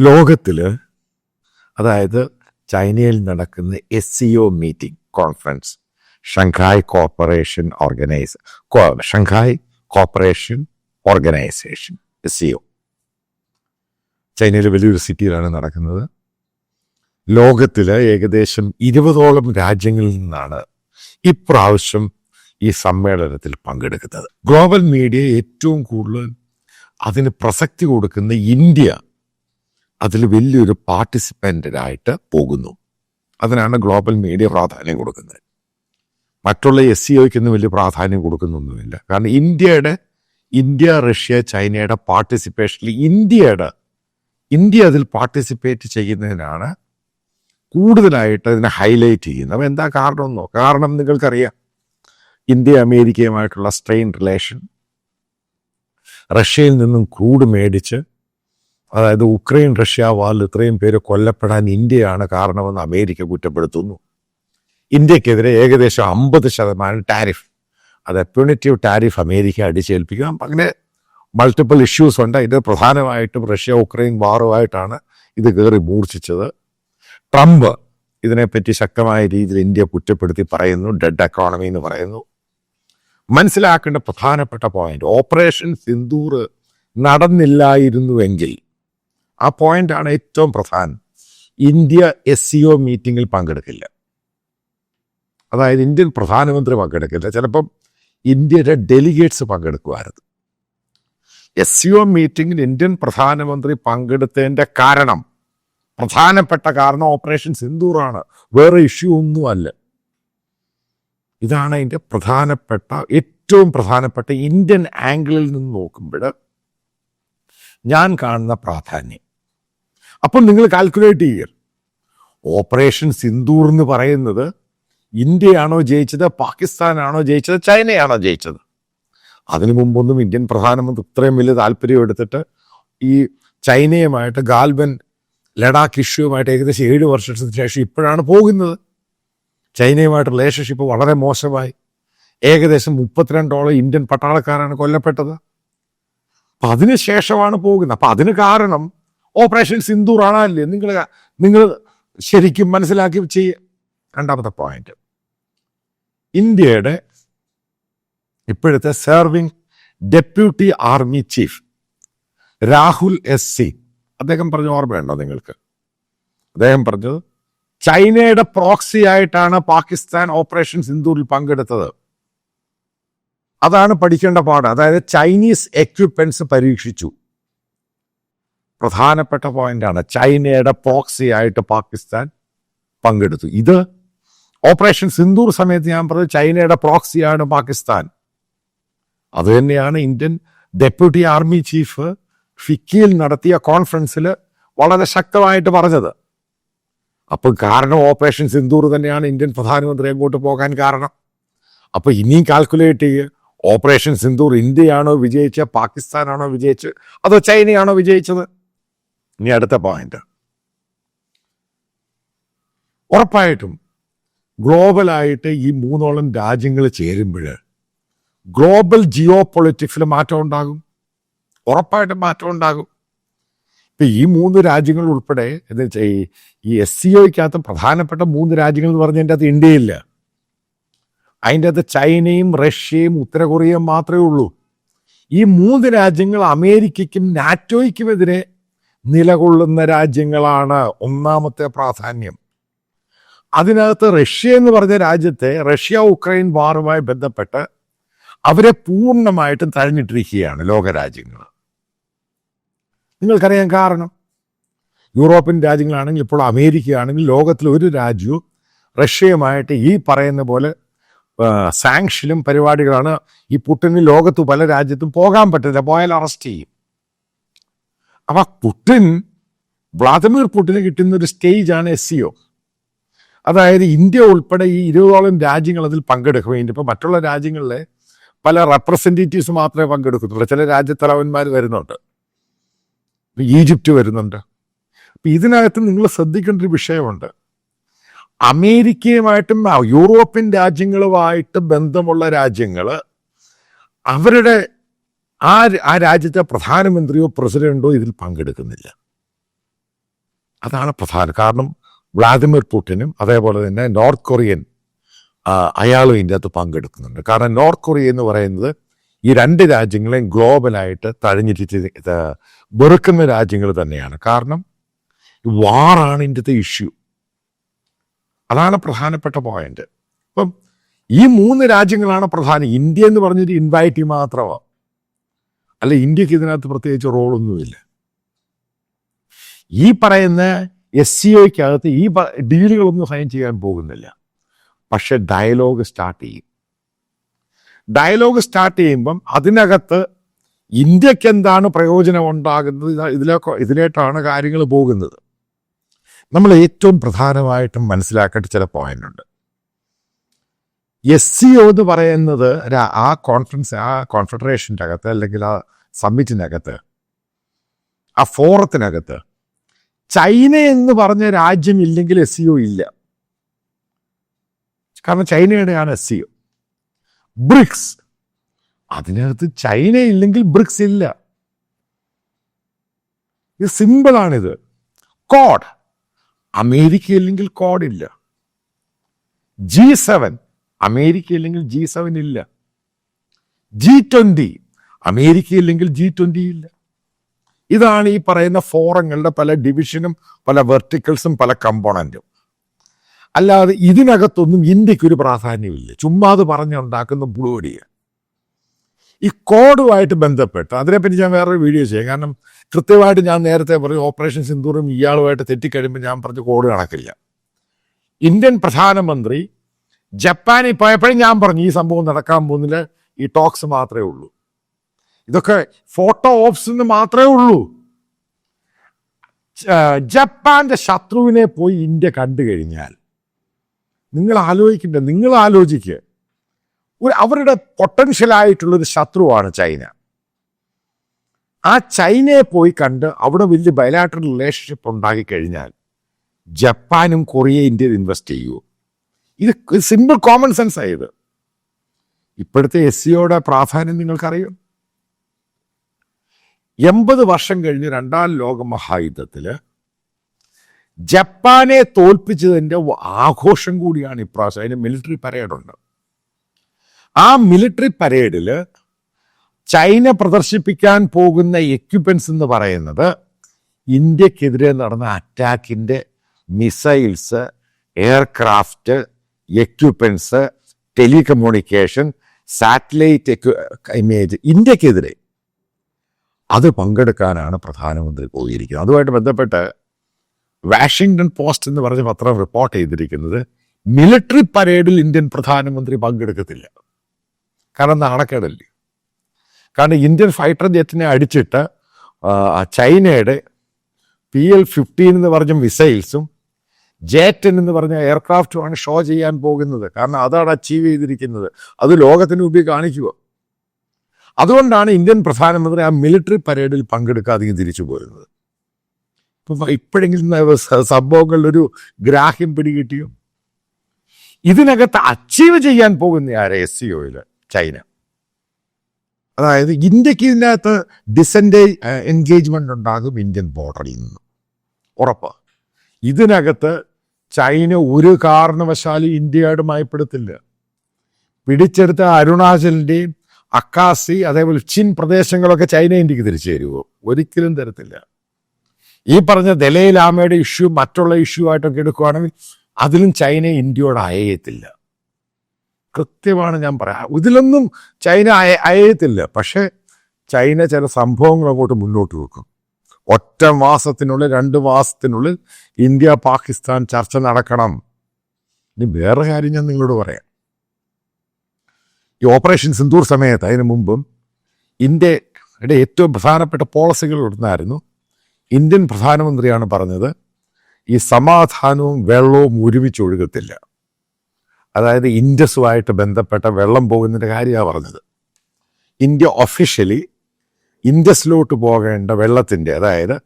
ലോകത്തിൽ അതായത് ചൈനയിൽ നടക്കുന്ന S C O meeting conference Shanghai corporation organise Shanghai corporation organisation S C O ചൈനയിലെ വലിയൊരു സിറ്റിയിലാണ് നടക്കുന്നത്. ലോകത്തിലെ ഏകദേശം ഇരുപതോളം രാജ്യങ്ങളിൽ നിന്നാണ് ഇപ്രാവശ്യം ഈ സമ്മേളനത്തിൽ പങ്കെടുക്കുന്നത്. ഗ്ലോബൽ മീഡിയ ഏറ്റവും കൂടുതൽ അതിന് പ്രസക്തി കൊടുക്കുന്ന ഇന്ത്യ അതിൽ വലിയൊരു പാർട്ടിസിപ്പന്റായിട്ട് പോകുന്നു. അതിനാണ് ഗ്ലോബൽ മീഡിയ പ്രാധാന്യം കൊടുക്കുന്നത്. മറ്റുള്ള എസ് സി ഒക്കൊന്നും വലിയ പ്രാധാന്യം കൊടുക്കുന്നൊന്നുമില്ല. കാരണം ഇന്ത്യയുടെ ഇന്ത്യ റഷ്യ ചൈനയുടെ പാർട്ടിസിപ്പേഷനിൽ ഇന്ത്യയുടെ ഇന്ത്യ അതിൽ പാർട്ടിസിപ്പേറ്റ് ചെയ്യുന്നതിനാണ് കൂടുതലായിട്ട് അതിനെ ഹൈലൈറ്റ് ചെയ്യുന്നത്. അപ്പം എന്താ കാരണം എന്നോ കാരണം നിങ്ങൾക്കറിയാം ഇന്ത്യ അമേരിക്കയുമായിട്ടുള്ള സ്ട്രെയിൻ റിലേഷൻ റഷ്യയിൽ നിന്നും ക്രൂഡ് മേടിച്ച് അതായത് ഉക്രൈൻ റഷ്യ വാറിൽ ഇത്രയും പേര് കൊല്ലപ്പെടാൻ ഇന്ത്യയാണ് കാരണമെന്ന് അമേരിക്ക കുറ്റപ്പെടുത്തുന്നു. ഇന്ത്യക്കെതിരെ ഏകദേശം അമ്പത് ശതമാനം ടാരിഫ്. അത് പ്യൂണിറ്റീവ് ടാരിഫ് അമേരിക്ക അടിച്ചേൽപ്പിക്കുക അങ്ങനെ മൾട്ടിപ്പിൾ ഇഷ്യൂസ് ഉണ്ട്. ഇത് പ്രധാനമായിട്ടും റഷ്യ ഉക്രൈൻ വാറുമായിട്ടാണ് ഇത് കയറി മൂർച്ഛിച്ചത്. ട്രംപ് ഇതിനെപ്പറ്റി ശക്തമായ രീതിയിൽ ഇന്ത്യ കുറ്റപ്പെടുത്തി പറയുന്നു. ഡെഡ് എക്കോണമി എന്ന് പറയുന്നു. മനസ്സിലാക്കേണ്ട പ്രധാനപ്പെട്ട പോയിന്റ് ഓപ്പറേഷൻ സിന്ദൂർ നടന്നില്ലായിരുന്നുവെങ്കിൽ ആ പോയിന്റാണ് ഏറ്റവും പ്രധാനം. ഇന്ത്യ എസ് സി ഒ മീറ്റിങ്ങിൽ പങ്കെടുക്കില്ല. അതായത് ഇന്ത്യൻ പ്രധാനമന്ത്രി പങ്കെടുക്കില്ല. ചിലപ്പം ഇന്ത്യയുടെ ഡെലിഗേറ്റ്സ് പങ്കെടുക്കുമായിരുന്നു. എസ് സി ഒ മീറ്റിംഗിൽ ഇന്ത്യൻ പ്രധാനമന്ത്രി പങ്കെടുത്തതിന്റെ കാരണം പ്രധാനപ്പെട്ട കാരണം ഓപ്പറേഷൻ സിന്ദൂറാണ്. വേറെ ഇഷ്യൂ ഒന്നുമല്ല. ഇതാണ് അതിന്റെ പ്രധാനപ്പെട്ട ഏറ്റവും പ്രധാനപ്പെട്ട ഇന്ത്യൻ ആംഗിളിൽ നിന്ന് നോക്കുമ്പോൾ ഞാൻ കാണുന്ന പ്രാധാന്യം. അപ്പം നിങ്ങൾ കാൽക്കുലേറ്റ് ചെയ്യുക ഓപ്പറേഷൻ സിന്ദൂർ എന്ന് പറയുന്നത് ഇന്ത്യയാണോ ജയിച്ചത് പാകിസ്ഥാനാണോ ജയിച്ചത് ചൈനയാണോ ജയിച്ചത്? അതിനു മുമ്പൊന്നും ഇന്ത്യൻ പ്രധാനമന്ത്രി ഇത്രയും വലിയ താല്പര്യം എടുത്തിട്ട് ഈ ചൈനയുമായിട്ട് ഗാൽബൻ ലഡാക്ക് ഇഷ്യൂമായിട്ട് ഏകദേശം ഏഴ് വർഷത്തിന് ശേഷം ഇപ്പോഴാണ് പോകുന്നത്. ചൈനയുമായിട്ട് റിലേഷൻഷിപ്പ് വളരെ മോശമായി. ഏകദേശം മുപ്പത്തിരണ്ടോളം ഇന്ത്യൻ പട്ടാളക്കാരാണ് കൊല്ലപ്പെട്ടത്. അപ്പൊ അതിന് ശേഷമാണ് പോകുന്നത്. അപ്പൊ അതിന് കാരണം ഓപ്പറേഷൻ സിന്ദൂർ ആണല്ലേ? നിങ്ങൾ നിങ്ങൾ ശരിക്കും മനസ്സിലാക്കി ചെയ്യ രണ്ടാമത്തെ പോയിന്റ് ഇന്ത്യയുടെ ഇപ്പോഴത്തെ serving deputy army chief Rahul S C. അദ്ദേഹം പറഞ്ഞ ഓർമ്മയുണ്ടോ നിങ്ങൾക്ക്? അദ്ദേഹം പറഞ്ഞത് ചൈനയുടെ പ്രോക്സി ആയിട്ടാണ് പാകിസ്ഥാൻ ഓപ്പറേഷൻ സിന്ദൂരിൽ പങ്കെടുത്തത്. അതാണ് പഠിക്കേണ്ട പാഠം. അതായത് ചൈനീസ് എക്വിപ്മെന്റ്സ് പരീക്ഷിച്ചു. പ്രധാനപ്പെട്ട പോയിന്റാണ്. ചൈനയുടെ പ്രോക്സി ആയിട്ട് പാകിസ്ഥാൻ പങ്കെടുത്തു. ഇത് ഓപ്പറേഷൻ സിന്ദൂർ സമയത്ത് ഞാൻ പറഞ്ഞത് ചൈനയുടെ പ്രോക്സിയാണ് പാകിസ്ഥാൻ. അത് തന്നെയാണ് ഇന്ത്യൻ ഡെപ്യൂട്ടി ആർമി ചീഫ് ഫിക്കിയിൽ നടത്തിയ കോൺഫറൻസിൽ വളരെ ശക്തമായിട്ട് പറഞ്ഞത്. അപ്പം കാരണം ഓപ്പറേഷൻ സിന്ദൂർ തന്നെയാണ് ഇന്ത്യൻ പ്രധാനമന്ത്രി അങ്ങോട്ട് പോകാൻ കാരണം. അപ്പോൾ ഇനിയും കാൽക്കുലേറ്റ് ചെയ്യുക ഓപ്പറേഷൻ സിന്ദൂർ ഇന്ത്യയാണോ വിജയിച്ച പാകിസ്ഥാനാണോ വിജയിച്ചത് അതോ ചൈനയാണോ വിജയിച്ചത്? ഇനി അടുത്ത പോയിന്റ് ഉറപ്പായിട്ടും ഗ്ലോബലായിട്ട് ഈ മൂന്നോളം രാജ്യങ്ങൾ ചേരുമ്പോൾ ഗ്ലോബൽ ജിയോ പൊളിറ്റിക്സിൽ മാറ്റം ഉണ്ടാകും. ഉറപ്പായിട്ടും മാറ്റം ഉണ്ടാകും. ഇപ്പൊ ഈ മൂന്ന് രാജ്യങ്ങൾ ഉൾപ്പെടെ എന്ന് വെച്ചാൽ ഈ എസ് സി ഒയ്ക്കകത്ത് പ്രധാനപ്പെട്ട മൂന്ന് രാജ്യങ്ങൾ എന്ന് പറഞ്ഞതിന്റെ അകത്ത് ഇന്ത്യയില്ല അതിന്റെ അകത്ത് ചൈനയും റഷ്യയും ഉത്തര കൊറിയയും മാത്രമേ ഉള്ളൂ. ഈ മൂന്ന് രാജ്യങ്ങൾ അമേരിക്കയ്ക്കും നാറ്റോയ്ക്കുമെതിരെ നിലകൊള്ളുന്ന രാജ്യങ്ങളാണ് ഒന്നാമത്തെ പ്രാധാന്യം. അതിനകത്ത് റഷ്യ എന്ന് പറഞ്ഞ രാജ്യത്തെ റഷ്യ ഉക്രൈൻ വാറുമായി ബന്ധപ്പെട്ട് അവരെ പൂർണമായിട്ടും തഴഞ്ഞിട്ടിരിക്കുകയാണ് ലോകരാജ്യങ്ങൾ. നിങ്ങൾക്കറിയാൻ കാരണം? യൂറോപ്യൻ രാജ്യങ്ങളാണെങ്കിൽ ഇപ്പോൾ അമേരിക്കയാണെങ്കിൽ ലോകത്തിൽ ഒരു രാജ്യവും റഷ്യയുമായിട്ട് ഈ പറയുന്ന പോലെ സാങ്ഷനും പരിപാടികളാണ് ഈ പുട്ടിന് ലോകത്ത് പല രാജ്യത്തും പോകാൻ പറ്റില്ല പോയാൽ അറസ്റ്റ് ചെയ്യും. അപ്പൊ പുട്ടിൻ വ്ളാദിമിർ പുട്ടിന് കിട്ടുന്ന ഒരു സ്റ്റേജാണ് എസ് സി ഒ അതായത് ഇന്ത്യ ഉൾപ്പെടെ ഈ ഇരുപതോളം രാജ്യങ്ങൾ അതിൽ പങ്കെടുക്കും. ഇനിയിപ്പോൾ മറ്റുള്ള രാജ്യങ്ങളിലെ പല റെപ്രസെന്റേറ്റീവ്സ് മാത്രമേ പങ്കെടുക്കുന്നുള്ളൂ ചില രാജ്യത്തലവന്മാർ വരുന്നുണ്ട്. ഈജിപ്റ്റ് വരുന്നുണ്ട്. അപ്പൊ ഇതിനകത്ത് നിങ്ങൾ ശ്രദ്ധിക്കേണ്ട ഒരു വിഷയമുണ്ട്. അമേരിക്കയുമായിട്ടും യൂറോപ്യൻ രാജ്യങ്ങളുമായിട്ട് ബന്ധമുള്ള രാജ്യങ്ങൾ അവരുടെ ആ ആ രാജ്യത്തെ പ്രധാനമന്ത്രിയോ പ്രസിഡന്റോ ഇതിൽ പങ്കെടുക്കുന്നില്ല. അതാണ് പ്രധാനം കാരണം വ്ളാദിമിർ പുടിനും അതേപോലെ തന്നെ നോർത്ത് കൊറിയൻ അയാളും ഇതിന്റെ അകത്ത് പങ്കെടുക്കുന്നുണ്ട്. കാരണം നോർത്ത് കൊറിയ എന്ന് പറയുന്നത് ഈ രണ്ട് രാജ്യങ്ങളെയും ഗ്ലോബലായിട്ട് തഴഞ്ഞിട്ട് വെറുക്കുന്ന രാജ്യങ്ങൾ തന്നെയാണ്. കാരണം വാറാണ് ഇതിന്റെ ഇഷ്യൂ. അതാണ് പ്രധാനപ്പെട്ട പോയിന്റ്. അപ്പം ഈ മൂന്ന് രാജ്യങ്ങളാണ് പ്രധാനം. ഇന്ത്യ എന്ന് പറഞ്ഞൊരു ഇൻവൈറ്റി മാത്രമാണ്. അല്ല ഇന്ത്യയ്ക്ക് ഇതിനകത്ത് പ്രത്യേകിച്ച് റോളൊന്നുമില്ല. ഈ പറയുന്ന എസ് സി ഒയ്ക്കകത്ത് ഈ ഡീലുകളൊന്നും സൈൻ ചെയ്യാൻ പോകുന്നില്ല. പക്ഷെ ഡയലോഗ് സ്റ്റാർട്ട് ചെയ്യും. ഡയലോഗ് സ്റ്റാർട്ട് ചെയ്യുമ്പം അതിനകത്ത് ഇന്ത്യയ്ക്ക് എന്താണ് പ്രയോജനം ഉണ്ടാകുന്നത് ഇതിലൊക്കെ ഇതിലേട്ടാണ് കാര്യങ്ങൾ പോകുന്നത്. നമ്മൾ ഏറ്റവും പ്രധാനമായിട്ടും മനസ്സിലാക്കേണ്ട ചില പോയിന്റ് ഉണ്ട്. എസ് സി ഒ എന്ന് പറയുന്നത് ആ കോൺഫറൻസ് ആ കോൺഫെഡറേഷന്റെ അകത്ത് അല്ലെങ്കിൽ ആ സമ്മിറ്റിനകത്ത് ആ ഫോറത്തിനകത്ത് ചൈന എന്ന് പറഞ്ഞ രാജ്യം ഇല്ലെങ്കിൽ എസ് സി ഒ ഇല്ല. കാരണം ചൈനയുടെയാണ് എസ് സി ഒ. ബ്രിക്സ് അതിനകത്ത് ചൈന ഇല്ലെങ്കിൽ ബ്രിക്സ് ഇല്ല. ഇത് സിമ്പിളാണിത്. കോഡ് അമേരിക്ക ഇല്ലെങ്കിൽ കോഡ് ഇല്ല. ജി സെവൻ അമേരിക്ക ഇല്ലെങ്കിൽ ജി സെവൻ ഇല്ല. G twenty. അമേരിക്ക ഇല്ലെങ്കിൽ ജി ട്വന്റി ഇല്ല. ഇതാണ് ഈ പറയുന്ന ഫോറങ്ങളുടെ പല ഡിവിഷനും പല വെർട്ടിക്കൽസും പല കമ്പോണന്റും. അല്ലാതെ ഇതിനകത്തൊന്നും ഇന്ത്യയ്ക്ക് ഒരു പ്രാധാന്യമില്ല. ചുമ്മാ അത് പറഞ്ഞുണ്ടാക്കുന്ന ബ്ലൂഡിയ ഈ കോഡുമായിട്ട് ബന്ധപ്പെട്ട് അതിനെപ്പറ്റി ഞാൻ വേറൊരു വീഡിയോ ചെയ്യാം. കാരണം കൃത്യമായിട്ട് ഞാൻ നേരത്തെ പറഞ്ഞു ഓപ്പറേഷൻ സിന്ദൂറും ഇയാളുമായിട്ട് തെറ്റിക്കഴിയുമ്പോൾ ഞാൻ പറഞ്ഞ കോഡ് കണക്കില്ല. ഇന്ത്യൻ പ്രധാനമന്ത്രി ജപ്പാനിൽ പോയപ്പോഴും ഞാൻ പറഞ്ഞു ഈ സംഭവം നടക്കാൻ പോകുന്നില്ല ഈ ടോക്സ് മാത്രമേ ഉള്ളൂ. ഇതൊക്കെ ഫോട്ടോ ഓപ്സ് മാത്രമേ ഉള്ളൂ. ജപ്പാന്റെ ശത്രുവിനെ പോയി ഇന്ത്യ കണ്ടു കഴിഞ്ഞാൽ നിങ്ങൾ ആലോചിക്കണ്ട നിങ്ങൾ ആലോചിക്കുക ഒരു അവരുടെ പൊട്ടൻഷ്യൽ ആയിട്ടുള്ളൊരു ശത്രുവാണ് ചൈന. ആ ചൈനയെ പോയി കണ്ട് അവിടെ വലിയ ബയലാട്രൽ റിലേഷൻഷിപ്പ് ഉണ്ടാക്കി കഴിഞ്ഞാൽ ജപ്പാനും കൊറിയ ഇന്ത്യയിൽ ഇൻവെസ്റ്റ് ചെയ്യുമോ ഇത് സിമ്പിൾ കോമൺ സെൻസ് ആയത് ഇപ്പോഴത്തെ എസ് സിയുടെ പ്രാധാന്യം നിങ്ങൾക്കറിയും. എൺപത് വർഷം കഴിഞ്ഞ് രണ്ടാം ലോക മഹായുദ്ധത്തിൽ ജപ്പാനെ തോൽപ്പിച്ചതിന്റെ ആഘോഷം കൂടിയാണ് ഇപ്രാവശ്യം. അതിന് മിലിറ്ററി പരേഡുണ്ട് ആ മിലിറ്ററി പരേഡിൽ ചൈന പ്രദർശിപ്പിക്കാൻ പോകുന്ന എക്യുപ്മെന്റ്സ് എന്ന് പറയുന്നത് ഇന്ത്യക്കെതിരെ നടന്ന അറ്റാക്കിന്റെ missiles aircraft equipments telecommunication satellite image ഇന്ത്യക്കെതിരെ അത് പങ്കെടുക്കാനാണ് പ്രധാനമന്ത്രി പോയിരിക്കുന്നത്. അതുമായിട്ട് ബന്ധപ്പെട്ട് വാഷിങ്ടൺ പോസ്റ്റ് എന്ന് പറഞ്ഞ പത്രം റിപ്പോർട്ട് ചെയ്തിരിക്കുന്നത് മിലിറ്ററി പരേഡിൽ ഇന്ത്യൻ പ്രധാനമന്ത്രി പങ്കെടുക്കത്തില്ല. കാരണം നാണക്കേടല്ലേ? കാരണം ഇന്ത്യൻ ഫൈറ്റർ ജെറ്റിനെ അടിച്ചിട്ട് ചൈനയുടെ പി എൽ ഫിഫ്റ്റീൻ എന്ന് പറഞ്ഞ മിസൈൽസും ജേറ്റൻ എന്ന് പറഞ്ഞ എയർക്രാഫ്റ്റുമാണ് ഷോ ചെയ്യാൻ പോകുന്നത്. കാരണം അതാണ് അച്ചീവ് ചെയ്തിരിക്കുന്നത്. അത് ലോകത്തിന് മുമ്പിൽ കാണിക്കുക. അതുകൊണ്ടാണ് ഇന്ത്യൻ പ്രധാനമന്ത്രി ആ മിലിറ്ററി പരേഡിൽ പങ്കെടുക്കാതെ തിരിച്ചു പോയിരുന്നത് ഇപ്പം ഇപ്പോഴെങ്കിലും സംഭവങ്ങളിലൊരു ഗ്രാഹ്യം പിടികിട്ടിയോ? ഇതിനകത്ത് അച്ചീവ് ചെയ്യാൻ പോകുന്ന ആരെ എസ് സി ഒയിൽ ചൈന. അതായത് ഇന്ത്യയ്ക്ക് ഇതിനകത്ത് ഡിസന്റേജ് എൻഗേജ്മെന്റ് ഉണ്ടാകും ഇന്ത്യൻ ബോർഡറിൽ നിന്ന്. ഉറപ്പ്. ഇതിനകത്ത് ചൈന ഒരു കാരണവശാലും ഇന്ത്യയോട് മയപ്പെടുത്തില്ല പിടിച്ചെടുത്ത അരുണാചലിന്റെയും അക്കാസി അതേപോലെ ചിൻ പ്രദേശങ്ങളൊക്കെ ചൈന ഇന്ത്യയ്ക്ക് തിരിച്ചു തരുമോ ഒരിക്കലും തരത്തില്ല. ഈ പറഞ്ഞ ദലൈലാമയുടെ ഇഷ്യൂ മറ്റുള്ള ഇഷ്യൂ ആയിട്ടൊക്കെ എടുക്കുകയാണെങ്കിൽ അതിലും ചൈന ഇന്ത്യയോട് അയയത്തില്ല. കൃത്യമാണ് ഞാൻ പറയാം. ഇതിലൊന്നും ചൈന അയ അയയത്തില്ല. പക്ഷെ ചൈന ചില സംഭവങ്ങൾ അങ്ങോട്ട് മുന്നോട്ട് വെക്കും. ഒറ്റ മാസത്തിനുള്ളിൽ രണ്ട് മാസത്തിനുള്ളിൽ ഇന്ത്യ പാകിസ്ഥാൻ ചർച്ച നടക്കണം. ഇനി വേറെ കാര്യം ഞാൻ നിങ്ങളോട് പറയാം. ഈ ഓപ്പറേഷൻ സിന്ദൂർ സമയത്ത് അതിനു മുമ്പും ഇന്ത്യയുടെ ഏറ്റവും പ്രധാനപ്പെട്ട പോളിസികൾ ഒന്നായിരുന്നു. ഇന്ത്യൻ പ്രധാനമന്ത്രിയാണ് പറഞ്ഞത് ഈ സമാധാനവും വെള്ളവും ഒരുമിച്ച് ഒഴുകത്തില്ല. അതായത് ഇൻഡസുമായിട്ട് ബന്ധപ്പെട്ട വെള്ളം പോകുന്നതിന്റെ കാര്യമാണ് പറഞ്ഞത്. ഇന്ത്യ ഒഫീഷ്യലി ഇൻഡസിലോട്ട് പോകേണ്ട വെള്ളത്തിന്റെ അതായത്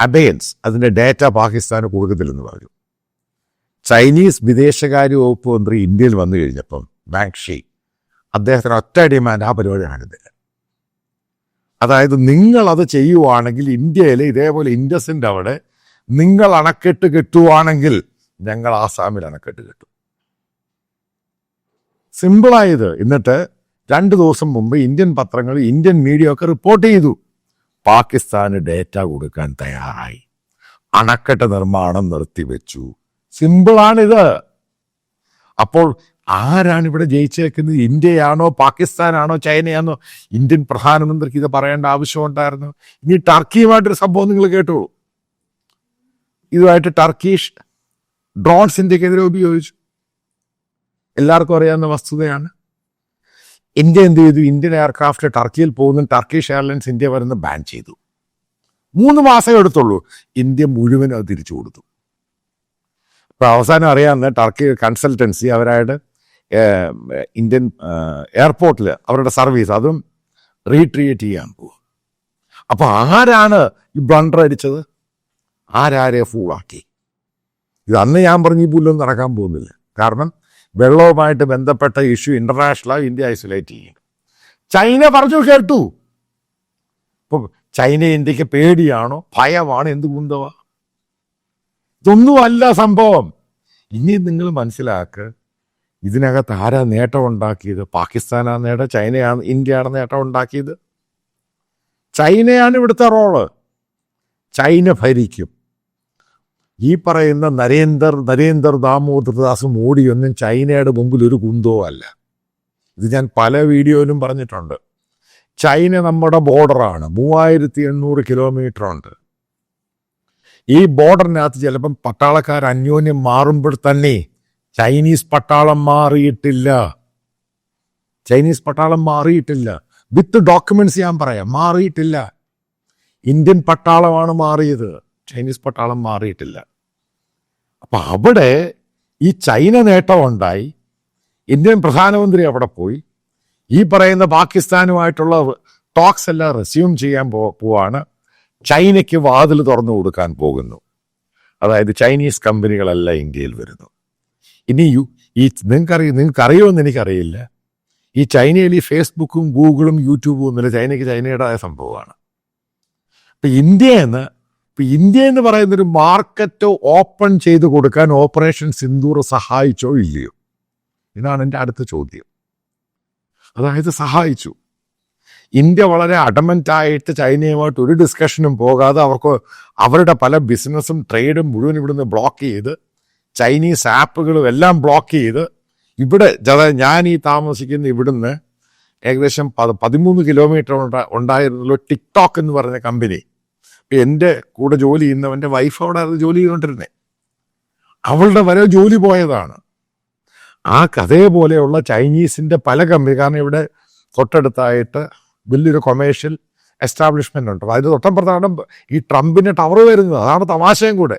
അബയൻസ് അതിന്റെ ഡേറ്റ പാകിസ്ഥാന് കൊടുക്കത്തില്ലെന്ന് പറഞ്ഞു. ചൈനീസ് വിദേശകാര്യ വകുപ്പ് മന്ത്രി ഇന്ത്യയിൽ വന്നു കഴിഞ്ഞപ്പം ബാങ്ഷി അദ്ദേഹത്തിന് ഒറ്റ ഡിമാൻഡ് ആ പരിപാടി കാണുന്നില്ല അതായത് നിങ്ങളത് ചെയ്യുവാണെങ്കിൽ ഇന്ത്യയിൽ ഇതേപോലെ ഇൻഡസിന്റെ അവിടെ നിങ്ങൾ അണക്കെട്ട് കെട്ടുവാണെങ്കിൽ ഞങ്ങൾ ആസാമിൽ അണക്കെട്ട് കെട്ടും. സിമ്പിളായത്. എന്നിട്ട് രണ്ട് ദിവസം മുമ്പ് ഇന്ത്യൻ പത്രങ്ങൾ ഇന്ത്യൻ മീഡിയ ഒക്കെ റിപ്പോർട്ട് ചെയ്തു. പാകിസ്ഥാന് ഡേറ്റ കൊടുക്കാൻ തയ്യാറായി. അണക്കെട്ട് നിർമ്മാണം നിർത്തിവെച്ചു. സിമ്പിളാണിത് അപ്പോൾ ആരാണ് ഇവിടെ ജയിച്ചേക്കുന്നത്? ഇന്ത്യയാണോ പാകിസ്ഥാനാണോ ചൈനയാണോ? ഇന്ത്യൻ പ്രധാനമന്ത്രിക്ക് ഇത് പറയേണ്ട ആവശ്യമുണ്ടായിരുന്നു ഇനി ടർക്കിയുമായിട്ടൊരു സംഭവം നിങ്ങൾ കേട്ടോളൂ. ഇതുമായിട്ട് ടർക്കീഷ് ഡ്രോൺസ് ഇന്ത്യക്കെതിരെ ഉപയോഗിച്ചു. എല്ലാവർക്കും അറിയാവുന്ന വസ്തുതയാണ്. ഇന്ത്യ എന്ത് ചെയ്തു? ഇന്ത്യൻ എയർക്രാഫ്റ്റ് ടർക്കിയിൽ പോകുന്ന. ടർക്കിഷ് എയർലൈൻസ് ഇന്ത്യ വരുന്ന ബാൻ ചെയ്തു. മൂന്ന് മാസമേ എടുത്തുള്ളൂ. ഇന്ത്യ മുഴുവൻ അത് തിരിച്ചു കൊടുത്തു. അപ്പോൾ അവസാനം അറിയാവുന്ന ടർക്കി കൺസൾട്ടൻസി അവരായിട്ട് ഇന്ത്യൻ എയർപോർട്ടിൽ അവരുടെ സർവീസ് അതും റീട്രിയേറ്റ് ചെയ്യാൻ പോകും അപ്പോൾ ആരാണ് ഈ ബ്ലണ്ടർ അടിച്ചത്? ആരാരെ ഫൂളാക്കി ഇത് അന്ന് ഞാൻ പറഞ്ഞു ഈ പുല്ലൊന്നും നടക്കാൻ പോകുന്നില്ല. കാരണം വെള്ളവുമായിട്ട് ബന്ധപ്പെട്ട ഇഷ്യൂ ഇന്റർനാഷണലായി ഇന്ത്യ ഐസൊലേറ്റ് ചെയ്യും. ചൈന പറഞ്ഞു കേട്ടു. ഇപ്പൊ ചൈന ഇന്ത്യയ്ക്ക് പേടിയാണോ? ഭയമാണ്. എന്ത് കുന്തവാ ഇതൊന്നുമല്ല സംഭവം. ഇനി നിങ്ങൾ മനസ്സിലാക്ക് ഇതിനകത്ത് ആരാ നേട്ടം ഉണ്ടാക്കിയത്? പാകിസ്ഥാനാണ് നേട്ടം? ചൈനയാണ് ഇന്ത്യയാണ് നേട്ടം ഉണ്ടാക്കിയത്? ചൈനയാണ് ഇവിടുത്തെ റോൾ ചൈന ഭരിക്കും. ഈ പറയുന്ന നരേന്ദർ നരേന്ദർ ദാമോദർദാസ് മോഡിയൊന്നും ചൈനയുടെ മുമ്പിൽ ഒരു കുന്തോ അല്ല. ഇത് ഞാൻ പല വീഡിയോയിലും പറഞ്ഞിട്ടുണ്ട്. ചൈന നമ്മുടെ ബോർഡറാണ്. മൂവായിരത്തി എണ്ണൂറ് കിലോമീറ്റർ ഉണ്ട് ഈ ബോർഡറിനകത്ത് ചിലപ്പം പട്ടാളക്കാർ അന്യോന്യം മാറുമ്പോൾ തന്നെ ചൈനീസ് പട്ടാളം മാറിയിട്ടില്ല. ചൈനീസ് പട്ടാളം മാറിയിട്ടില്ല. വിത്ത് ഡോക്യുമെന്റ്സ് ഞാൻ പറയാം. മാറിയിട്ടില്ല. ഇന്ത്യൻ പട്ടാളമാണ് മാറിയത്. ചൈനീസ് പട്ടാളം മാറിയിട്ടില്ല. അപ്പൊ അവിടെ ഈ ചൈന നേട്ടമുണ്ടായി ഇന്ത്യൻ പ്രധാനമന്ത്രി അവിടെ പോയി ഈ പറയുന്ന പാകിസ്ഥാനുമായിട്ടുള്ള ടോക്സ് എല്ലാം റെസ്യൂം ചെയ്യാൻ പോ പോവാണ് ചൈനയ്ക്ക് വാതിൽ തുറന്നു കൊടുക്കാൻ പോകുന്നു. അതായത് ചൈനീസ് കമ്പനികളെല്ലാം ഇന്ത്യയിൽ വരുന്നു. ഇനി യു ഈ നിങ്ങൾക്കറിയ നിങ്ങൾക്കറിയുമെന്ന് എനിക്കറിയില്ല. ഈ ചൈനയിൽ ഈ ഫേസ്ബുക്കും ഗൂഗിളും യൂട്യൂബും ഒന്നുമില്ല. ചൈനയ്ക്ക് ചൈനയുടേതായ സംഭവമാണ്. അപ്പം ഇന്ത്യ എന്ന് ഇപ്പൊ ഇന്ത്യ എന്ന് പറയുന്ന ഒരു മാർക്കറ്റ് ഓപ്പൺ ചെയ്ത് കൊടുക്കാൻ ഓപ്പറേഷൻ സിന്ദൂർ സഹായിച്ചോ ഇല്ലയോ? ഇതാണ് എന്റെ അടുത്ത ചോദ്യം. അതായത് സഹായിച്ചു. ഇന്ത്യ വളരെ അഡമന്റ് ആയിട്ട് ചൈനയുമായിട്ട് ഒരു ഡിസ്കഷനും പോകാതെ അവർക്ക് അവരുടെ പല ബിസിനസ്സും ട്രേഡും മുഴുവൻ ഇവിടുന്ന് ബ്ലോക്ക് ചെയ്ത് ചൈനീസ് ആപ്പുകളും എല്ലാം ബ്ലോക്ക് ചെയ്ത് ഇവിടെ ഞാൻ ഈ താമസിക്കുന്ന ഇവിടുന്ന് ഏകദേശം പത് പതിമൂന്ന് കിലോമീറ്റർ ഉണ്ടാ- ഉണ്ടായിരുന്നല്ലോ ടിക്ടോക്ക് എന്ന് പറഞ്ഞ കമ്പനി എന്റെ കൂടെ ജോലി ചെയ്യുന്നവന്റെ വൈഫ് അവിടെ അത് ജോലി ചെയ്തുകൊണ്ടിരുന്നേ അവളുടെ വരെ ജോലി പോയതാണ്. ആ കഥയെ പോലെയുള്ള ചൈനീസിന്റെ പല കമ്പനി കാരണം ഇവിടെ തൊട്ടടുത്തായിട്ട് വലിയൊരു കൊമേഴ്ഷ്യൽ എസ്റ്റാബ്ലിഷ്മെന്റ് ഉണ്ട്. അതിന്റെ അതിന് തൊട്ടപ്പുറത്താണ് ഈ ട്രംപിന്റെ ടവർ വരുന്നത്. അതാണ് തമാശയും കൂടെ.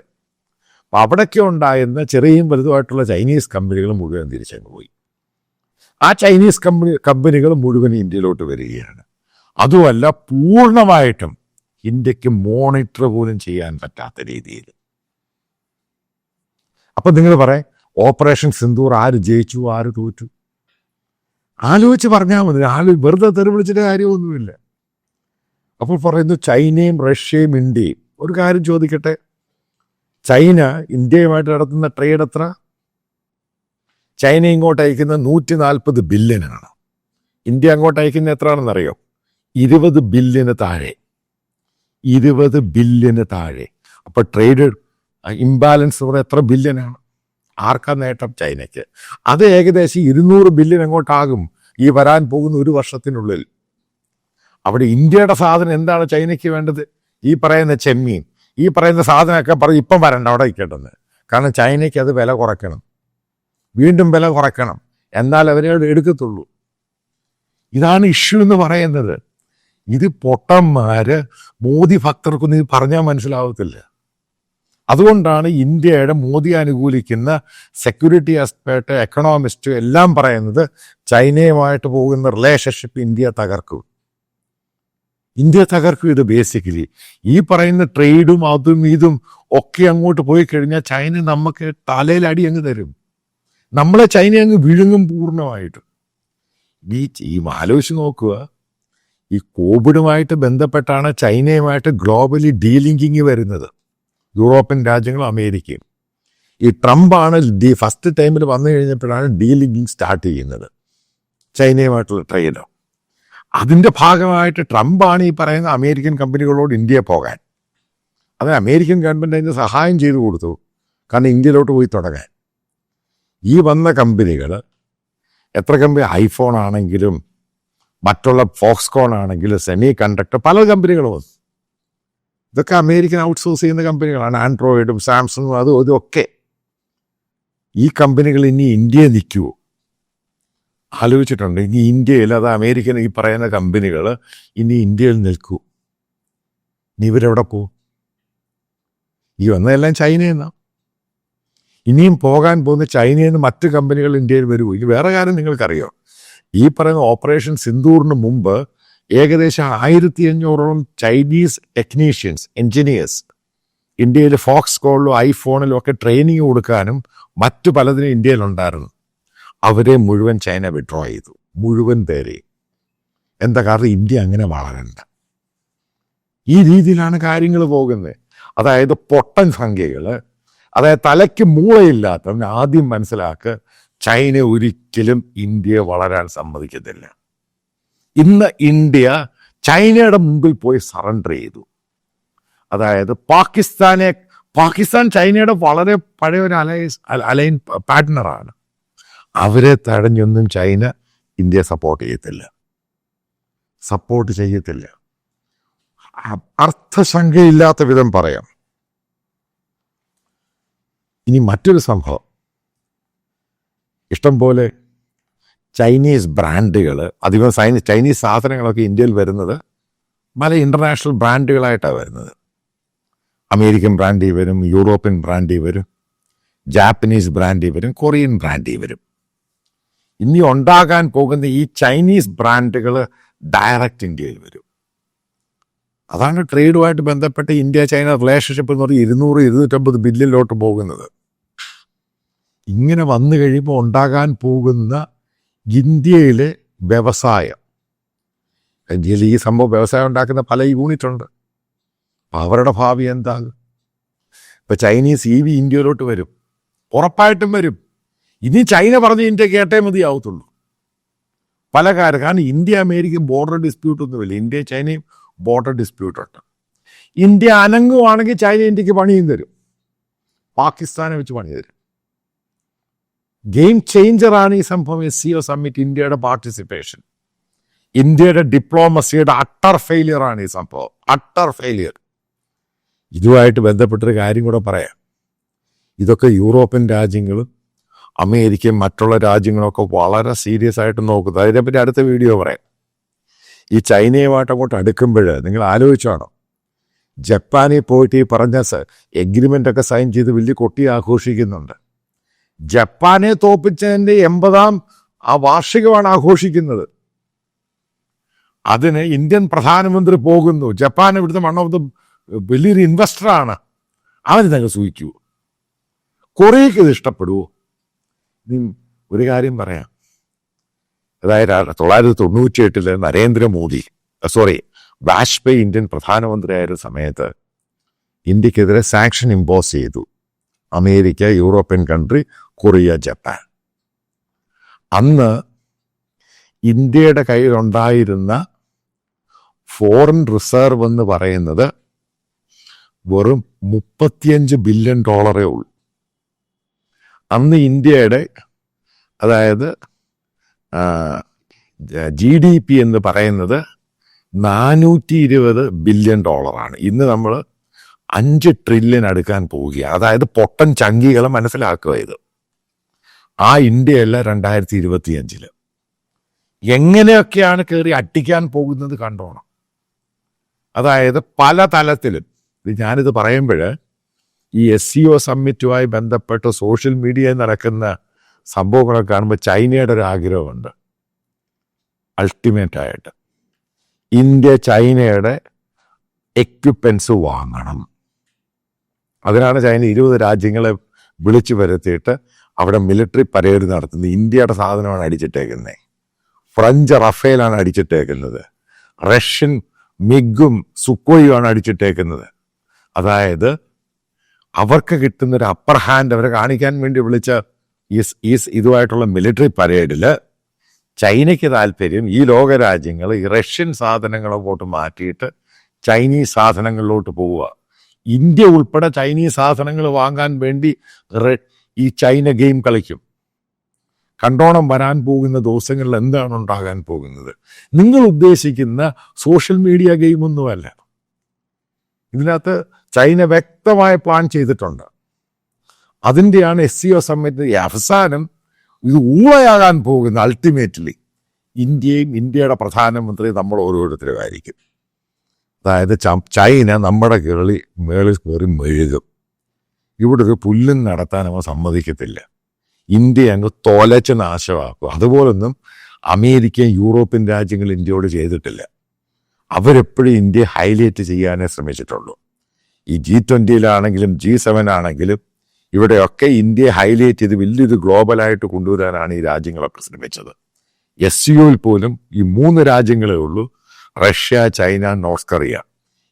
അപ്പം അവിടെയൊക്കെ ഉണ്ടായിരുന്ന ചെറിയും വലുതുമായിട്ടുള്ള ചൈനീസ് കമ്പനികൾ മുഴുവൻ തിരിച്ചങ്ങ് പോയി. ആ ചൈനീസ് കമ്പനി കമ്പനികൾ മുഴുവൻ ഇന്ത്യയിലോട്ട് വരികയാണ്. അതുമല്ല പൂർണമായിട്ടും ഇന്ത്യയ്ക്ക് മോണിറ്റർ പോലും ചെയ്യാൻ പറ്റാത്ത രീതിയിൽ. അപ്പൊ നിങ്ങൾ പറയാം ഓപ്പറേഷൻ സിന്ദൂർ ആര് ജയിച്ചു ആര് തോറ്റു? ആലോചിച്ച് പറഞ്ഞാൽ മതി ആലോ വെറുതെ തെറി വിളിച്ചിട്ട് കാര്യമൊന്നുമില്ല. അപ്പോൾ പറയുന്നു ചൈനയും റഷ്യയും ഇന്ത്യയും ഒരു കാര്യം ചോദിക്കട്ടെ? ചൈന ഇന്ത്യയുമായിട്ട് നടത്തുന്ന ട്രേഡ് എത്ര? ചൈന ഇങ്ങോട്ട് അയക്കുന്ന നൂറ്റി നാൽപ്പത് ബില്യനാണ് ഇന്ത്യ അങ്ങോട്ട് അയക്കുന്ന എത്രയാണെന്നറിയോ ഇരുപത് ബില്യന് താഴെ. ഇരുപത് ബില്യന് താഴെ. അപ്പോൾ ട്രേഡ് ഇംബാലൻസ് എന്ന് എത്ര ബില്യനാണ് ആർക്കാ നേട്ടം? ചൈനയ്ക്ക്. അത് ഏകദേശം ഇരുന്നൂറ് ബില്യൻ അങ്ങോട്ടാകും ഈ വരാൻ പോകുന്ന ഒരു വർഷത്തിനുള്ളിൽ. അവിടെ ഇന്ത്യയുടെ സാധനം എന്താണ് ചൈനയ്ക്ക് വേണ്ടത്? ഈ പറയുന്ന ചെമ്മീൻ ഈ പറയുന്ന സാധനമൊക്കെ പറയും ഇപ്പം വരണ്ട അവിടെ ഇരിക്കട്ടെന്ന് കാരണം ചൈനയ്ക്ക് അത് വില കുറയ്ക്കണം. വീണ്ടും വില കുറയ്ക്കണം. എന്നാൽ അവരെ എടുക്കത്തുള്ളൂ. ഇതാണ് ഇഷ്യൂ എന്ന് പറയുന്നത്. ഇത് പൊട്ടന്മാര് മോദി ഭക്തർക്കൊന്നും ഇത് പറഞ്ഞാൽ മനസ്സിലാവത്തില്ല. അതുകൊണ്ടാണ് ഇന്ത്യയുടെ മോദി അനുകൂലിക്കുന്ന സെക്യൂരിറ്റി എക്സ്പേർട്ട് എക്കണോമിസ്റ്റ് എല്ലാം പറയുന്നത് ചൈനയുമായിട്ട് പോകുന്ന റിലേഷൻഷിപ്പ് ഇന്ത്യ തകർക്കും. ഇന്ത്യ തകർക്കും ഇത് ബേസിക്കലി ഈ പറയുന്ന ട്രേഡും അതും ഇതും ഒക്കെ അങ്ങോട്ട് പോയി കഴിഞ്ഞാൽ ചൈന നമുക്ക് തലയിൽ അടി അങ്ങ് തരും. നമ്മളെ ചൈന അങ്ങ് വിഴുങ്ങും പൂർണമായിട്ട്. ഈ ആലോചിച്ച് നോക്കുക. ഈ കോവിഡുമായിട്ട് ബന്ധപ്പെട്ടാണ് ചൈനയുമായിട്ട് ഗ്ലോബലി ഡീലിങ്കിങ് വരുന്നത്. യൂറോപ്യൻ രാജ്യങ്ങളും അമേരിക്കയും. ഈ ട്രംപാണ് ഡി ഫസ്റ്റ് ടൈമിൽ വന്നു കഴിഞ്ഞപ്പോഴാണ് ഡീലിങ്കിങ് സ്റ്റാർട്ട് ചെയ്യുന്നത്. ചൈനയുമായിട്ടുള്ള ട്രേഡ്. അതിന്റെ ഭാഗമായിട്ട് ട്രംപാണ് ഈ പറയുന്ന അമേരിക്കൻ കമ്പനികളോട് ഇന്ത്യയെ പോകാൻ. അത് അമേരിക്കൻ ഗവൺമെന്റ് അതിന് സഹായം ചെയ്തു കൊടുത്തു. കാരണം ഇന്ത്യയിലോട്ട് പോയി തുടങ്ങാൻ. ഈ വന്ന കമ്പനികൾ എത്ര കമ്പനി? ഐഫോൺ ആണെങ്കിലും മറ്റുള്ള ഫോക്സ്കോൺ ആണെങ്കിൽ സെമി കണ്ടക്ടർ പല കമ്പനികളും വന്നു ഇതൊക്കെ അമേരിക്കൻ ഔട്ട്സോഴ്സ് ചെയ്യുന്ന കമ്പനികളാണ്. ആൻഡ്രോയിഡും സാംസങ്ങും അതും ഇതൊക്കെ ഈ കമ്പനികൾ ഇനി ഇന്ത്യയെ നിൽക്കുമോ ആലോചിച്ചിട്ടുണ്ട്. ഇനി ഇന്ത്യയിൽ അത് അമേരിക്കൻ ഈ പറയുന്ന കമ്പനികൾ ഇനി ഇന്ത്യയിൽ നിൽക്കൂ ഇനി ഇവരെവിടെ പോവും? ഈ വന്നതെല്ലാം ചൈനയിൽ നിന്നാണ് ഇനിയും പോകാൻ പോകുന്ന ചൈനയിൽ നിന്ന് മറ്റ് കമ്പനികൾ ഇന്ത്യയിൽ വരുമോ ഇനി വേറെ കാര്യം നിങ്ങൾക്കറിയോ? ഈ പറയുന്ന ഓപ്പറേഷൻ സിന്ദൂറിന് മുമ്പ് ഏകദേശം ആയിരത്തി അഞ്ഞൂറോളം ചൈനീസ് ടെക്നീഷ്യൻസ് എൻജിനീയേഴ്സ് ഇന്ത്യയിൽ ഫോക്സ് കോളിലും ഐഫോണിലും ഒക്കെ ട്രെയിനിങ് കൊടുക്കാനും മറ്റു പലതിനും ഇന്ത്യയിലുണ്ടായിരുന്നു. അവരെ മുഴുവൻ ചൈന വിഡ്രോ ചെയ്തു. മുഴുവൻ പേരെ. എന്താ കാരണം? ഇന്ത്യ അങ്ങനെ വളരണ്ട. ഈ രീതിയിലാണ് കാര്യങ്ങൾ പോകുന്നത്. അതായത് പൊട്ടൻ സംഖ്യകൾ അതായത് തലയ്ക്ക് മൂളയില്ലാത്തവൻ ആദ്യം മനസ്സിലാക്ക് ചൈന ഒരിക്കലും ഇന്ത്യയെ വളരാൻ സമ്മതിക്കത്തില്ല. ഇന്ന് ഇന്ത്യ ചൈനയുടെ മുമ്പിൽ പോയി സറണ്ടർ ചെയ്തു. അതായത് പാകിസ്ഥാനെ പാകിസ്ഥാൻ ചൈനയുടെ വളരെ പഴയ ഒരു അലയൻസ് അലൈൻ പാർട്ട്ണറാണ് അവരെ തടഞ്ഞൊന്നും ചൈന ഇന്ത്യയെ സപ്പോർട്ട് ചെയ്യത്തില്ല. സപ്പോർട്ട് ചെയ്യത്തില്ല. അർത്ഥശങ്കയില്ലാത്ത വിധം പറയാം. ഇനി മറ്റൊരു സംഭവം. ഇഷ്ടം പോലെ ചൈനീസ് ബ്രാൻഡുകൾ അധികം സൈന ചൈനീസ് സാധനങ്ങളൊക്കെ ഇന്ത്യയിൽ വരുന്നത് പല ഇന്റർനാഷണൽ ബ്രാൻഡുകളായിട്ടാണ് വരുന്നത്. അമേരിക്കൻ ബ്രാൻഡിൽ വരും യൂറോപ്യൻ ബ്രാൻഡിൽ വരും ജാപ്പനീസ് ബ്രാൻഡിൽ വരും കൊറിയൻ ബ്രാൻഡിൽ വരും. ഇനി ഉണ്ടാകാൻ പോകുന്ന ഈ ചൈനീസ് ബ്രാൻഡുകൾ ഡയറക്റ്റ് ഇന്ത്യയിൽ വരും. അതാണ് ട്രേഡുമായിട്ട് ബന്ധപ്പെട്ട് ഇന്ത്യ ചൈന റിലേഷൻഷിപ്പ് എന്ന് പറഞ്ഞാൽ ഇരുന്നൂറ് ഇരുന്നൂറ്റമ്പത് ബില്യനിലോട്ട് പോകുന്നത്. ഇങ്ങനെ വന്നു കഴിയുമ്പോൾ ഉണ്ടാകാൻ പോകുന്ന ഇന്ത്യയിലെ വ്യവസായം. ഇന്ത്യയിൽ ഈ സംഭവം വ്യവസായം ഉണ്ടാക്കുന്ന പല യൂണിറ്റ് ഉണ്ട്. അപ്പം അവരുടെ ഭാവി എന്താകും? ഇപ്പം ചൈനീസ് ഇ വി ഇന്ത്യയിലോട്ട് വരും. ഉറപ്പായിട്ടും വരും. ഇനി ചൈന പറഞ്ഞ് ഇന്ത്യ കേട്ടേ മതിയാവത്തുള്ളൂ. പല കാര്യം. കാരണം ഇന്ത്യ അമേരിക്ക ബോർഡർ ഡിസ്പ്യൂട്ട് ഒന്നുമില്ല. ഇന്ത്യ ചൈനയും ബോർഡർ ഡിസ്പ്യൂട്ട് ഉണ്ട്. ഇന്ത്യ അനങ്ങുവാണെങ്കിൽ ചൈന ഇന്ത്യയ്ക്ക് പണിയും തരും. പാകിസ്ഥാനെ വെച്ച് പണി തരും. ഗെയിം ചേഞ്ചറാണ് ഈ സംഭവം എസ് സി ഒ സമ്മിറ്റ് ഇന്ത്യയുടെ പാർട്ടിസിപ്പേഷൻ ഇന്ത്യയുടെ ഡിപ്ലോമസിയുടെ അട്ടർ ഫെയിലിയർ ആണ് ഈ സംഭവം. അട്ടർ ഫെയിലിയർ ഇതുമായിട്ട് ബന്ധപ്പെട്ടൊരു കാര്യം കൂടെ പറയാം. ഇതൊക്കെ യൂറോപ്യൻ രാജ്യങ്ങളും അമേരിക്കയും മറ്റുള്ള രാജ്യങ്ങളൊക്കെ വളരെ സീരിയസ് ആയിട്ട് നോക്കുന്നത് അതിനെപ്പറ്റി അടുത്ത വീഡിയോ പറയാം. ഈ ചൈനയുമായിട്ട് അങ്ങോട്ട് അടുക്കുമ്പോൾ നിങ്ങൾ ആലോചിച്ചാണോ ജപ്പാനിൽ പോയിട്ട് ഈ പറഞ്ഞ എഗ്രിമെന്റ് ഒക്കെ സൈൻ ചെയ്ത് വലിയ കൊട്ടി ആഘോഷിക്കുന്നുണ്ട്. ജപ്പാനെ തോപ്പിച്ചതിന്റെ എൺപതാം ആ വാർഷികമാണ് ആഘോഷിക്കുന്നത്. അതിന് ഇന്ത്യൻ പ്രധാനമന്ത്രി പോകുന്നു. ജപ്പാൻ ഇവിടുത്തെ വൺ ഓഫ് ദ വലിയൊരു ഇൻവെസ്റ്ററാണ് അവന് തന്നെ സൂചിക്കൂ കൊറിയക്ക് ഇത് ഇഷ്ടപ്പെടുവോ? ഇനി ഒരു കാര്യം പറയാം. അതായത് തൊള്ളായിരത്തി തൊണ്ണൂറ്റി എട്ടിൽ നരേന്ദ്രമോദി സോറി വാജ്പേയി ഇന്ത്യൻ പ്രധാനമന്ത്രിയായിരുന്ന സമയത്ത് ഇന്ത്യക്കെതിരെ സാങ്ഷൻ ഇമ്പോസ് ചെയ്തു. America European country Korea Japan. അന്ന് ഇന്ത്യയുടെ കയ്യിലുണ്ടായിരുന്ന ഫോറിൻ റിസർവ് എന്ന് പറയുന്നത് വെറും മുപ്പത്തിയഞ്ച് ബില്യൺ ഡോളറേ ഉള്ളൂ. അന്ന് ഇന്ത്യയുടെ അതായത് ജി ഡി പി എന്ന് പറയുന്നത് നാനൂറ്റി ഇരുപത് ബില്യൺ ഡോളറാണ്. ഇന്ന് നമ്മൾ അഞ്ച് ട്രില്യൺ അടുക്കാൻ പോവുകയാണ്. അതായത് പൊട്ടൻ ചങ്കികളെ മനസ്സിലാക്കുക ഇത്. ആ ഇന്ത്യയല്ല രണ്ടായിരത്തി ഇരുപത്തിയഞ്ചിൽ എങ്ങനെയൊക്കെയാണ് കയറി അട്ടിക്കാൻ പോകുന്നത് കണ്ടോണം. അതായത് പല തലത്തിലും ഞാനിത് പറയുമ്പോൾ ഈ എസ് സി ഒ സമ്മിറ്റുമായി ബന്ധപ്പെട്ട് സോഷ്യൽ മീഡിയയിൽ നടക്കുന്ന സംഭവങ്ങളൊക്കെ കാണുമ്പോൾ ചൈനയുടെ ഒരു ആഗ്രഹമുണ്ട്. അൾട്ടിമേറ്റ് ആയിട്ട് ഇന്ത്യ ചൈനയുടെ എക്യുപ്മെൻസ് വാങ്ങണം. അതിനാണ് ചൈന ഇരുപത് രാജ്യങ്ങളെ വിളിച്ചു വരുത്തിയിട്ട് അവിടെ മിലിറ്ററി പരേഡ് നടത്തുന്നത്. ഇന്ത്യയുടെ സാധനമാണ് അടിച്ചിട്ടേക്കുന്നത് ഫ്രഞ്ച് റഫേലാണ് അടിച്ചിട്ടേക്കുന്നത്. റഷ്യൻ മിഗും സുക്കോയുമാണ് അടിച്ചിട്ടേക്കുന്നത്. അതായത് അവർക്ക് കിട്ടുന്ന ഒരു അപ്പർ ഹാൻഡ് അവരെ കാണിക്കാൻ വേണ്ടി വിളിച്ച ഈസ് ഈസ് ഇതുമായിട്ടുള്ള മിലിറ്ററി പരേഡിൽ ചൈനയ്ക്ക് താല്പര്യം ഈ ലോകരാജ്യങ്ങൾ ഈ റഷ്യൻ സാധനങ്ങളോട്ട് മാറ്റിയിട്ട് ചൈനീസ് സാധനങ്ങളിലോട്ട് പോവുക. ഇന്ത്യ ഉൾപ്പെടെ ചൈനീസ് സാധനങ്ങൾ വാങ്ങാൻ വേണ്ടി ഈ ചൈന ഗെയിം കളിക്കും. കണ്ടോണം വരാൻ പോകുന്ന ദിവസങ്ങളിൽ എന്താണ് ഉണ്ടാകാൻ പോകുന്നത്? നിങ്ങൾ ഉദ്ദേശിക്കുന്ന സോഷ്യൽ മീഡിയ ഗെയിമൊന്നുമല്ല ഇതിനകത്ത് ചൈന വ്യക്തമായ പ്ലാൻ ചെയ്തിട്ടുണ്ട്. അതിന്റെയാണ് എസ് സി ഒ സമ്മിറ്റ് അവസാനം ഇത് ഊളയാകാൻ പോകുന്ന അൾട്ടിമേറ്റ്ലി ഇന്ത്യയും ഇന്ത്യയുടെ പ്രധാനമന്ത്രി നമ്മൾ ഓരോരുത്തരുമായിരിക്കും. അതായത് ചൈന നമ്മുടെ കേളി മേളിൽ കയറി മെഴുകും. ഇവിടെ ഒരു പുല്ലും നടത്താൻ അവൻ സമ്മതിക്കത്തില്ല. ഇന്ത്യ അങ്ങ് തോലച്ച് നാശമാക്കും. അതുപോലൊന്നും അമേരിക്കയും യൂറോപ്യൻ രാജ്യങ്ങൾ ഇന്ത്യയോട് ചെയ്തിട്ടില്ല. അവരെപ്പോഴും ഇന്ത്യ ഹൈലൈറ്റ് ചെയ്യാനേ ശ്രമിച്ചിട്ടുള്ളൂ. ഈ ജി ട്വന്റിയിലാണെങ്കിലും ജി സെവൻ ആണെങ്കിലും ഇവിടെയൊക്കെ ഇന്ത്യയെ ഹൈലൈറ്റ് ചെയ്ത് വലിയൊരു ഗ്ലോബലായിട്ട് കൊണ്ടുവരാനാണ് ഈ രാജ്യങ്ങളൊക്കെ ശ്രമിച്ചത് എസ് സിഒയിൽ പോലും ഈ മൂന്ന് രാജ്യങ്ങളേ ഉള്ളൂ. Russia China North Korea.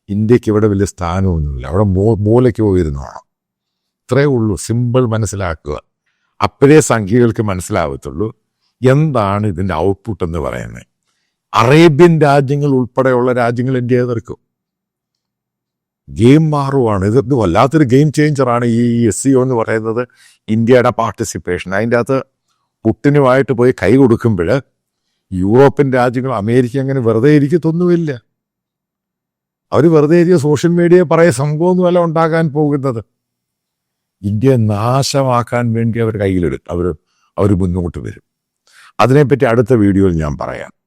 ഇന്ത്യയ്ക്ക് ഇവിടെ വലിയ സ്ഥാനമൊന്നുമില്ല. അവിടെ മൂ- മൂലയ്ക്ക് പോയിരുന്നോണം ഇത്രയേ ഉള്ളൂ സിമ്പിൾ മനസ്സിലാക്കുക. അപ്പോഴേ സംഖ്യകൾക്ക് മനസ്സിലാവത്തുള്ളൂ എന്താണ് ഇതിന്റെ ഔട്ട്പുട്ട് എന്ന് പറയുന്നത്. അറേബ്യൻ രാജ്യങ്ങൾ ഉൾപ്പെടെയുള്ള രാജ്യങ്ങൾ ഇന്ത്യ എതിർക്കും ഗെയിം മാറുവാണ്. ഇത് വല്ലാത്തൊരു ഗെയിം ചേഞ്ചറാണ് ഈ എസ് സി ഒ എന്ന് പറയുന്നത് ഇന്ത്യയുടെ പാർട്ടിസിപ്പേഷൻ അതിന്റെ അകത്ത് പുട്ടിനുമായിട്ട് പോയി കൈ കൊടുക്കുമ്പോൾ യൂറോപ്യൻ രാജ്യങ്ങൾ അമേരിക്ക അങ്ങനെ വെറുതെ ഇരിക്കത്തൊന്നുമില്ല. അവർ വെറുതെ ഇരിക്കുക സോഷ്യൽ മീഡിയ പറയ സംഭവമൊന്നുമല്ല ഉണ്ടാകാൻ പോകുന്നത്. ഇന്ത്യ നാശമാക്കാൻ വേണ്ടി അവർ കയ്യിലെടുക്കും അവർ അവർ മുന്നോട്ട് വരും. അതിനെപ്പറ്റി അടുത്ത വീഡിയോയിൽ ഞാൻ പറയാം.